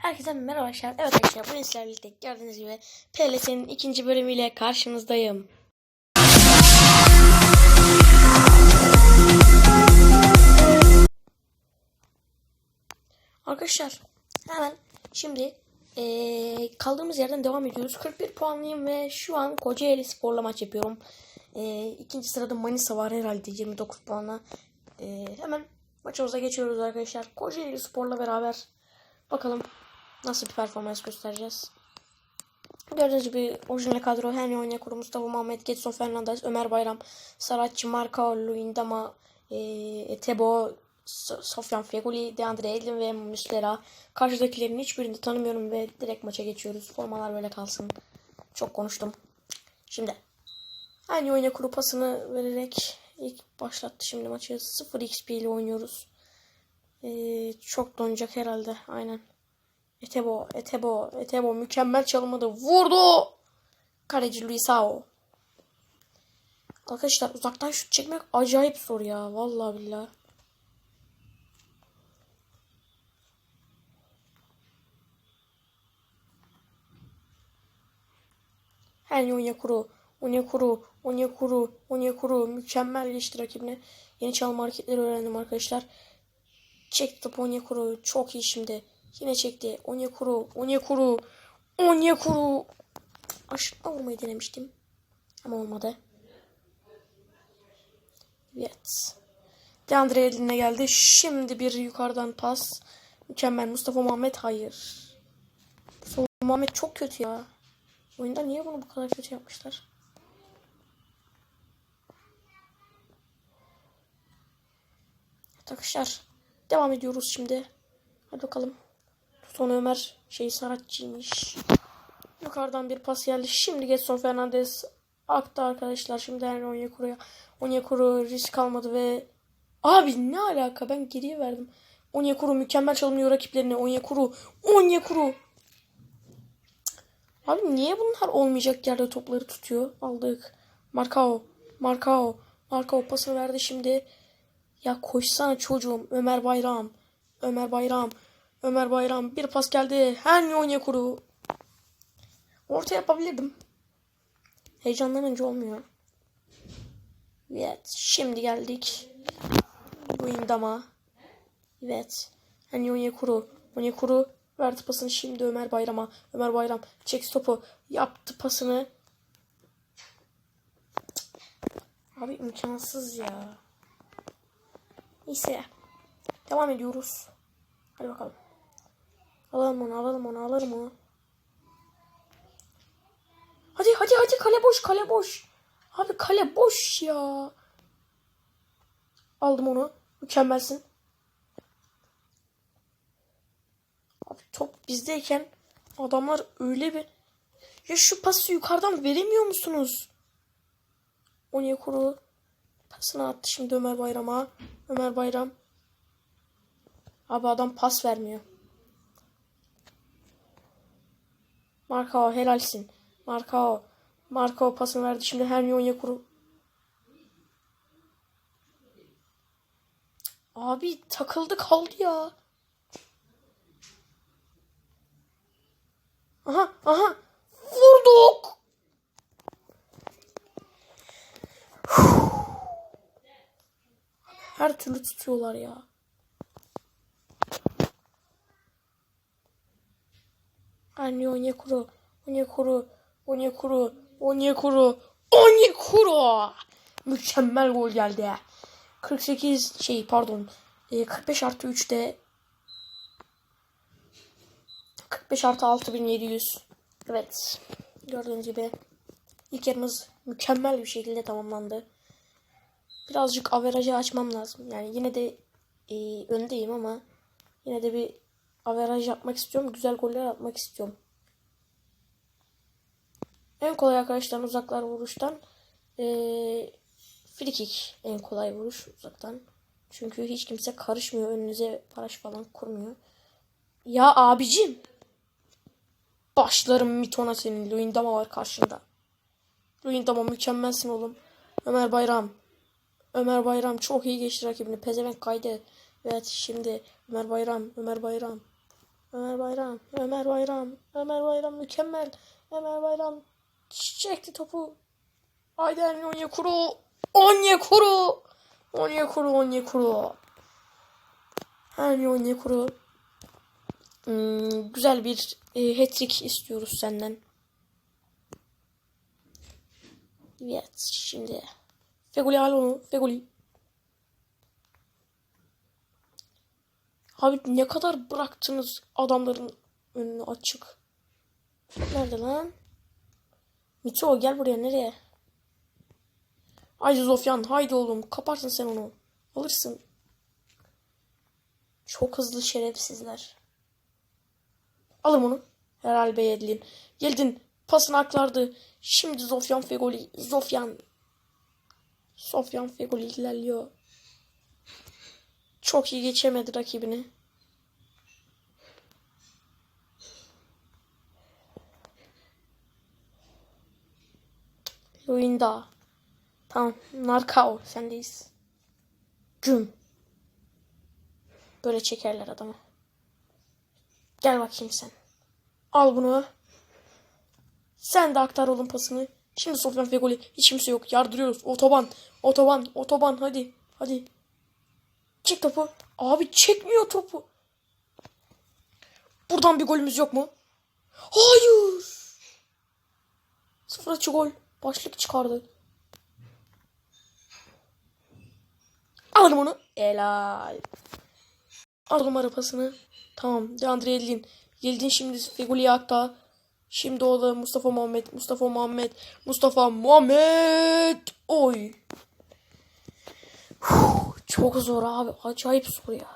Herkese merhaba arkadaşlar. Evet arkadaşlar bugün sizlerle birlikte gördüğünüz gibi PLS'nin ikinci bölümüyle karşınızdayım. Arkadaşlar hemen şimdi eee, kaldığımız yerden devam ediyoruz. 41 puanlıyım ve şu an Kocaeli Spor'la maç yapıyorum. Eee ikinci sırada Manisa var herhalde 29 puanla. Eee, hemen maçımıza geçiyoruz arkadaşlar. Kocaeli Spor'la beraber bakalım nasıl bir performans göstereceğiz. Gördüğünüz gibi orijinal kadro Henry Onyekuru, Mustafa Muhammed, Getson Fernandez, Ömer Bayram, Saratçı, Marka, Luindama, e, Tebo, Sofyan Feguli, Deandre Edlin ve Muslera. Karşıdakilerin hiçbirini tanımıyorum ve direkt maça geçiyoruz. Formalar böyle kalsın. Çok konuştum. Şimdi Henry Onyekuru pasını vererek ilk başlattı şimdi maçı. 0 XP ile oynuyoruz. E, çok donacak herhalde. Aynen. Etebo, Etebo, Etebo mükemmel çalımı da vurdu. Kaleci Luisao. Arkadaşlar uzaktan şut çekmek acayip zor ya. Vallahi billahi. Henry Onyekuru, Onyekuru, Onyekuru, Onyekuru mükemmel geçti rakibine. Yeni çalma hareketleri öğrendim arkadaşlar. Çekti topu Onyekuru. Çok iyi şimdi. Yine çekti. Onyekuru. Onyekuru. Onyekuru. Aşağı vurmayı denemiştim. Ama olmadı. Evet. Deandre eline geldi. Şimdi bir yukarıdan pas. Mükemmel. Mustafa Muhammed hayır. Mustafa Muhammed çok kötü ya. Oyunda niye bunu bu kadar kötü yapmışlar? Evet. Devam ediyoruz şimdi. Hadi bakalım. Son Ömer şey Saratçıymış. Yukarıdan bir pas geldi. Şimdi Getson Fernandez aktı arkadaşlar. Şimdi Henry Onyekuru'ya. Onyekuru risk almadı ve Abi ne alaka ben geriye verdim. Onyekuru mükemmel çalınıyor rakiplerine. Onyekuru. Onyekuru. Abi niye bunlar olmayacak yerde topları tutuyor? Aldık. Markao. Markao. Markao pasını verdi şimdi. Ya koşsana çocuğum. Ömer Bayram. Ömer Bayram. Ömer Bayram. Bir pas geldi. Henry Onyekuru. Orta yapabilirdim. Heyecanlanınca olmuyor. Evet. Şimdi geldik. Uyindama. Evet. Henry Onyekuru. Onyekuru verdi pasını şimdi Ömer Bayram'a. Ömer Bayram çek topu. Yaptı pasını. Abi imkansız ya. Neyse. Devam ediyoruz. Hadi bakalım. Alalım onu, alalım onu, alırım onu. Hadi, hadi, hadi. Kale boş, kale boş. Abi kale boş ya. Aldım onu. Mükemmelsin. Abi top bizdeyken adamlar öyle bir... Ya şu pası yukarıdan veremiyor musunuz? Onyekuru pasını attı şimdi Ömer Bayram'a. Ömer Bayram. Abi adam pas vermiyor. Markao helalsin. Markao. Markao pasını verdi. Şimdi Henry Onyekuru. Abi takıldı kaldı ya. Aha aha. Vurduk. Her türlü tutuyorlar ya. Anne Onyekuru. Onyekuru. Onyekuru. Onyekuru. Onyekuru. Mükemmel gol geldi. 48 şey pardon. e, 45 artı 3'te 45 artı 6700. Evet. Gördüğünüz gibi ilk yarımız mükemmel bir şekilde tamamlandı. Birazcık averajı açmam lazım. Yani yine de e, öndeyim ama yine de bir averaj yapmak istiyorum. Güzel goller atmak istiyorum. En kolay arkadaşlar uzaklar vuruştan e, free kick en kolay vuruş uzaktan. Çünkü hiç kimse karışmıyor. Önünüze paraş falan kurmuyor. Ya abicim. Başlarım mitona senin. Luyendama var karşında. Luyendama mükemmelsin oğlum. Ömer Bayram. Ömer Bayram çok iyi geçti rakibini. Pezevenk kaydı. Evet şimdi Ömer Bayram. Ömer Bayram. Ömer Bayram. Ömer Bayram. Ömer Bayram mükemmel. Ömer Bayram çekti topu. Haydi Onyekuru. Onyekuru. Onyekuru Onyekuru. Hani Onyekuru. Hmm, güzel bir e, hat-trick istiyoruz senden. Evet şimdi. Feguli al onu. Feguli. Abi ne kadar bıraktınız adamların önünü açık. Nerede lan? Mito gel buraya nereye? Haydi Zofyan haydi oğlum kaparsın sen onu. Alırsın. Çok hızlı şerefsizler. Alın onu. Herhalde Yedlin. Yeldin pasını aklardı. Şimdi Zofyan Fegoli. Zofyan. Sofyan Fegoli ilerliyor. Çok iyi geçemedi rakibini. Oyunda. Tamam. Narkao sendeyiz. Güm. Böyle çekerler adamı. Gel bakayım sen. Al bunu. Sen de aktar oğlum pasını. Şimdi Sofyan Fegoli. Hiç kimse yok. Yardırıyoruz. Otoban. Otoban. Otoban. Hadi. Hadi. Çek topu. Abi çekmiyor topu. Buradan bir golümüz yok mu? Hayır. Sıfır açı gol. Başlık çıkardı. Alırım onu. Helal. Aldım arabasını. Tamam. Deandre Yedlin. Yedlin şimdi Feguli'ye akta. Şimdi o da Mustafa Muhammed. Mustafa Muhammed. Mustafa Muhammed. Oy. Huh, çok zor abi. Acayip zor ya.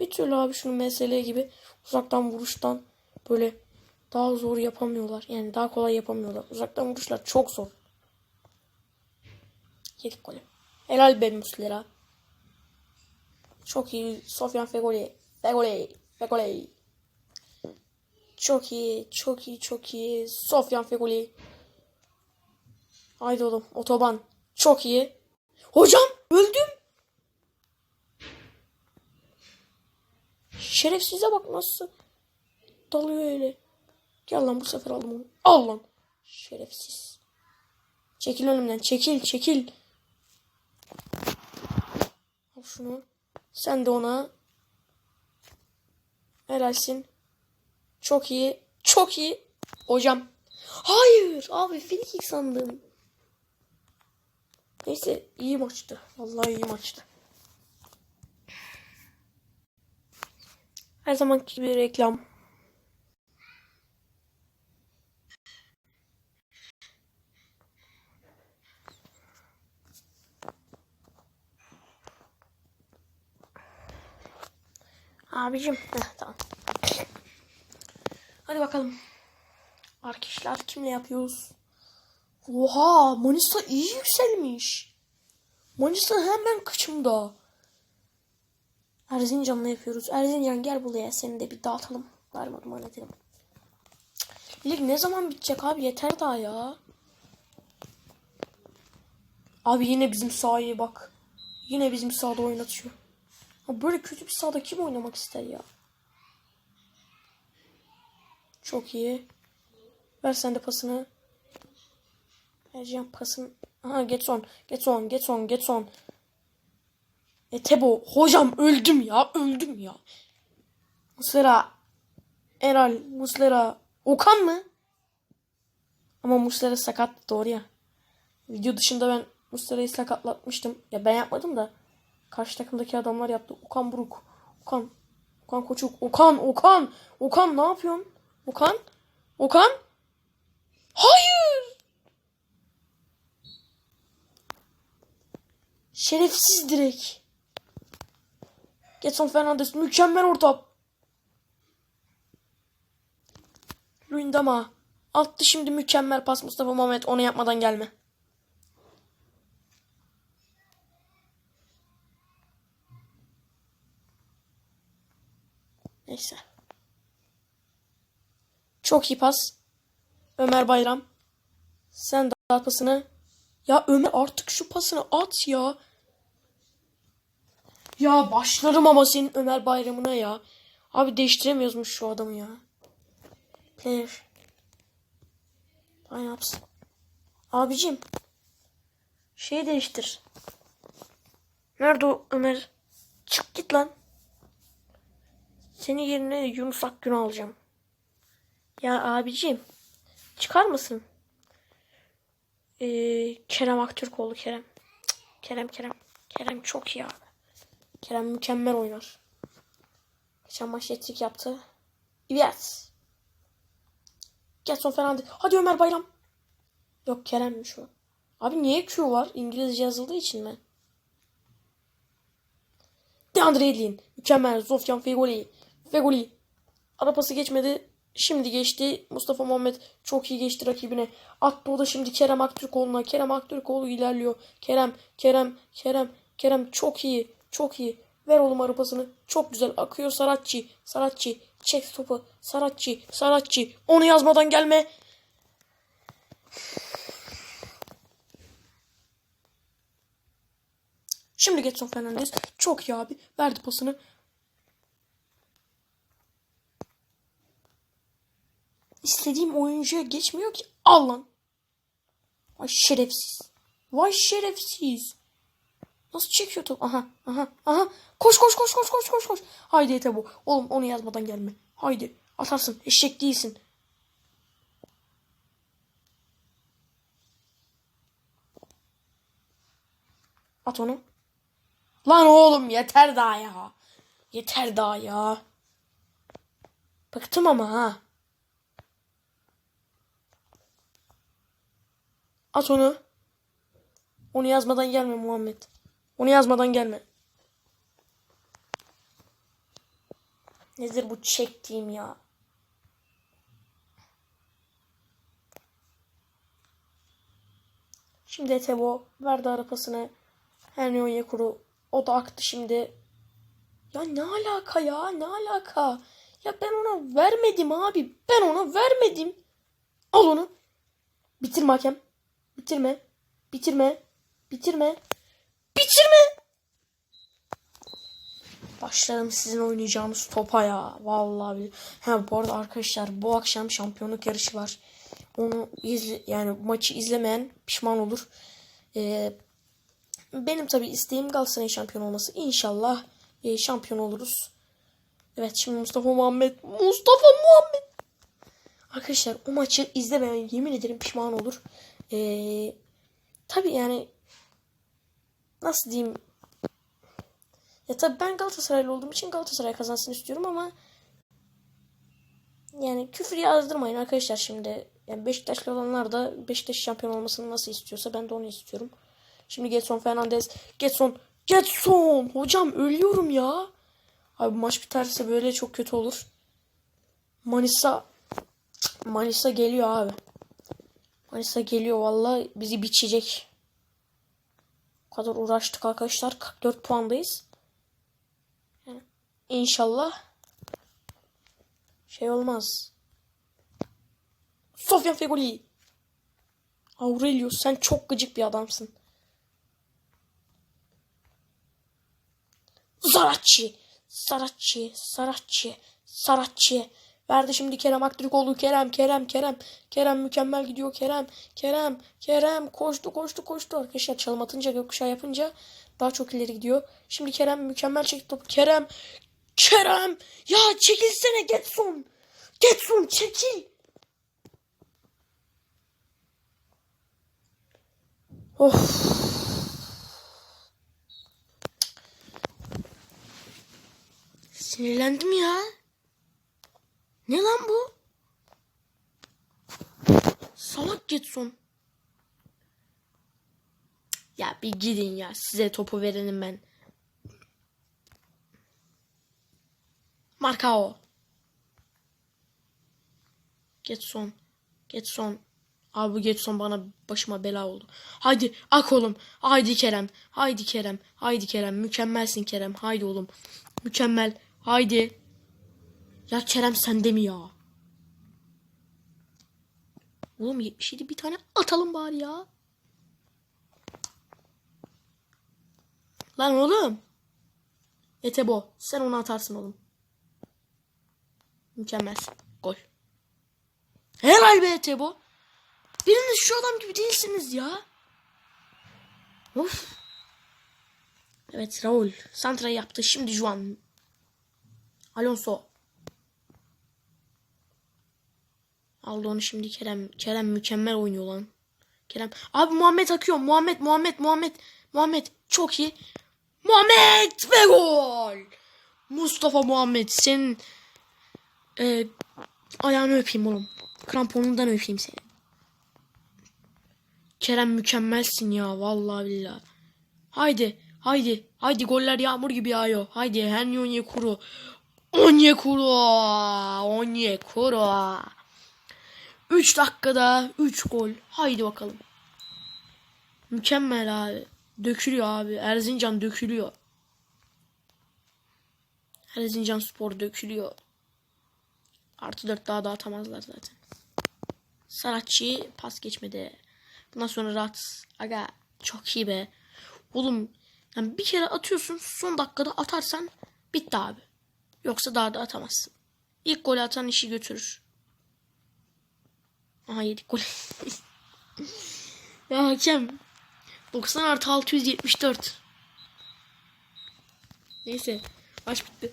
Bir türlü abi şunu mesele gibi uzaktan vuruştan böyle daha zor yapamıyorlar. Yani daha kolay yapamıyorlar. Uzaktan vuruşlar çok zor. Yedik golü. Helal be Muslera. Çok iyi. Sofyan Fegoli. Fegoli. Fegoli. Çok iyi. Çok iyi. Çok iyi. Sofyan Fegoli. Haydi oğlum. Otoban. Çok iyi. Hocam öldüm. Şerefsize bak nasıl dalıyor öyle. Gel lan bu sefer aldım onu. Al lan. Şerefsiz. Çekil önümden. Çekil çekil. Al şunu. Sen de ona. Helalsin. Çok iyi. Çok iyi. Hocam. Hayır. Abi frikik sandım. Neyse iyi maçtı. Vallahi iyi maçtı. Her zamanki gibi reklam. Abicim. Heh, tamam. Hadi bakalım. Arkadaşlar kimle yapıyoruz? Oha Manisa iyi yükselmiş. Manisa hemen kıçımda. Erzincan'la yapıyoruz. Erzincan gel buraya seni de bir dağıtalım. Darmadım anlatayım. Lig ne zaman bitecek abi yeter daha ya. Abi yine bizim sahaya bak. Yine bizim sahada oynatıyor. Ha böyle kötü bir sahada kim oynamak ister ya? Çok iyi. Ver sen de pasını. Vereceğim pasın. Aha Getson. Getson. Getson. Getson. E Tebo. Hocam öldüm ya. Öldüm ya. Muslera. Eral. Muslera. Okan mı? Ama Muslera sakat. Doğru ya. Video dışında ben Muslera'yı sakatlatmıştım. Ya ben yapmadım da. Karşı takımdaki adamlar yaptı. Okan Buruk. Okan. Okan Koçuk. Okan. Okan. Okan ne yapıyorsun? Okan. Okan. Hayır. Şerefsiz direkt. Getson Fernandes mükemmel orta. Luyendama. Attı şimdi mükemmel pas Mustafa Muhammed. Onu yapmadan gelme. Neyse. Çok iyi pas. Ömer Bayram. Sen de pasını. Ya Ömer artık şu pasını at ya. Ya başlarım ama senin Ömer Bayram'ına ya. Abi değiştiremiyoruzmuş şu adamı ya. Player. Lineups. Abicim. Şey değiştir. Nerede o Ömer? Çık git lan. Senin yerine Yunus Akgün'ü alacağım. Ya abicim. Çıkar mısın? Ee, Kerem Aktürkoğlu Kerem. Kerem Kerem. Kerem çok iyi abi. Kerem mükemmel oynar. Geçen maç etrik yaptı. Evet. Getson Fernandes. Hadi Ömer Bayram. Yok Kerem'miş o. Abi niye Q var? İngilizce yazıldığı için mi? Deandre Edlin. Mükemmel. Zofyan Fegoli. Fegoli. Arapası geçmedi. Şimdi geçti. Mustafa Muhammed çok iyi geçti rakibine. Attı o da şimdi Kerem Aktürkoğlu'na. Kerem Aktürkoğlu ilerliyor. Kerem, Kerem, Kerem, Kerem çok iyi. Çok iyi. Ver oğlum arapasını. Çok güzel akıyor Saratçı. Saratçı. Çek topu. Saratçı. Saratçı. Onu yazmadan gelme. Şimdi Getson Fernandes. Çok iyi abi. Verdi pasını. İstediğim oyuncuya geçmiyor ki. Al lan. Vay şerefsiz. Vay şerefsiz. Nasıl çekiyor top? Aha, aha, aha. Koş, koş, koş, koş, koş, koş, koş. Haydi Ete bu. Oğlum onu yazmadan gelme. Haydi. Atarsın. Eşek değilsin. At onu. Lan oğlum yeter daha ya. Yeter daha ya. Bıktım ama ha. At onu. Onu yazmadan gelme Muhammed. Onu yazmadan gelme. Nedir bu çektiğim ya? Şimdi Etebo verdi arapasını. Henry Onyekuru. O da aktı şimdi. Ya ne alaka ya? Ne alaka? Ya ben ona vermedim abi. Ben ona vermedim. Al onu. Bitirme hakem. Bitirme. Bitirme. Bitirme. Bitirme. Başlarım sizin oynayacağınız topa ya. Vallahi. billahi. Ha bu arada arkadaşlar bu akşam şampiyonluk yarışı var. Onu izle yani maçı izlemeyen pişman olur. Ee, benim tabi isteğim Galatasaray'ın şampiyon olması. İnşallah e, şampiyon oluruz. Evet şimdi Mustafa Muhammed. Mustafa Muhammed. Arkadaşlar o maçı izlemeyen yemin ederim pişman olur. Ee, tabi yani nasıl diyeyim ya tabi ben Galatasaraylı olduğum için Galatasaray kazansın istiyorum ama yani küfür yazdırmayın arkadaşlar şimdi. Yani Beşiktaşlı olanlar da Beşiktaş şampiyon olmasını nasıl istiyorsa ben de onu istiyorum. Şimdi Getson Fernandez. Getson. Getson. Hocam ölüyorum ya. Abi maç biterse böyle çok kötü olur. Manisa. Manisa geliyor abi. Manisa geliyor vallahi bizi biçecek. Kadar uğraştık arkadaşlar. 44 puandayız. Yani inşallah şey olmaz. Sofyan Fegoli. Aurelio sen çok gıcık bir adamsın. Saratçı. Saratçı. Saratçı. Saratçı. Verdi şimdi Kerem Aktürkoğlu. Kerem, Kerem, Kerem. Kerem mükemmel gidiyor Kerem. Kerem, Kerem. Koştu, koştu, koştu. Arkadaşlar çalım atınca, gökkuşağı yapınca daha çok ileri gidiyor. Şimdi Kerem mükemmel çekti topu. Kerem. Kerem. Ya çekilsene Getson. Getson çekil. Of. Sinirlendim ya. Ne lan bu? Salak Getson. Ya bir gidin ya. Size topu verenim ben. Markao. Getson. Getson. Abi bu Getson bana başıma bela oldu. Haydi ak oğlum. Haydi Kerem. Haydi Kerem. Haydi Kerem. Mükemmelsin Kerem. Haydi oğlum. Mükemmel. Haydi. Ya Kerem sende mi ya? Oğlum 77 bir tane atalım bari ya. Lan oğlum. Etebo sen onu atarsın oğlum. Mükemmel. Gol. Helal be Tebo. Biriniz şu adam gibi değilsiniz ya. Of. Evet Raul. Santra yaptı. Şimdi Juan. Alonso. Aldı onu şimdi Kerem. Kerem mükemmel oynuyor lan. Kerem. Abi Muhammed akıyor. Muhammed, Muhammed, Muhammed. Muhammed. Çok iyi. Muhammed ve gol. Mustafa Muhammed. Senin e, ayağını öpeyim oğlum. Kramponundan öpeyim seni. Kerem mükemmelsin ya. Vallahi billahi. Haydi. Haydi. Haydi goller yağmur gibi yağıyor. Haydi. Henry Onyekuru. Onyekuru. Onyekuru. 3 dakikada 3 gol. Haydi bakalım. Mükemmel abi. Dökülüyor abi. Erzincan dökülüyor. Erzincan spor dökülüyor. Artı 4 daha da atamazlar zaten. Saratçı pas geçmedi. Bundan sonra rahat. Aga çok iyi be. Oğlum yani bir kere atıyorsun son dakikada atarsan bitti abi. Yoksa daha da atamazsın. İlk golü atan işi götürür. Aha yedik gol. ya hakem. 90 artı 674. Neyse. Maç bitti.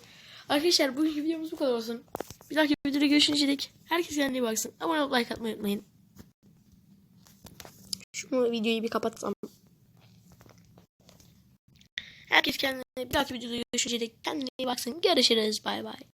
Arkadaşlar bu videomuz bu kadar olsun. Bir dahaki videoda görüşünceye dek herkes kendine baksın. Abone olup like atmayı unutmayın. Şu videoyu bir kapatsam. Herkes kendine bir dahaki videoda görüşünceye dek kendine iyi baksın. Görüşürüz. Bay bay.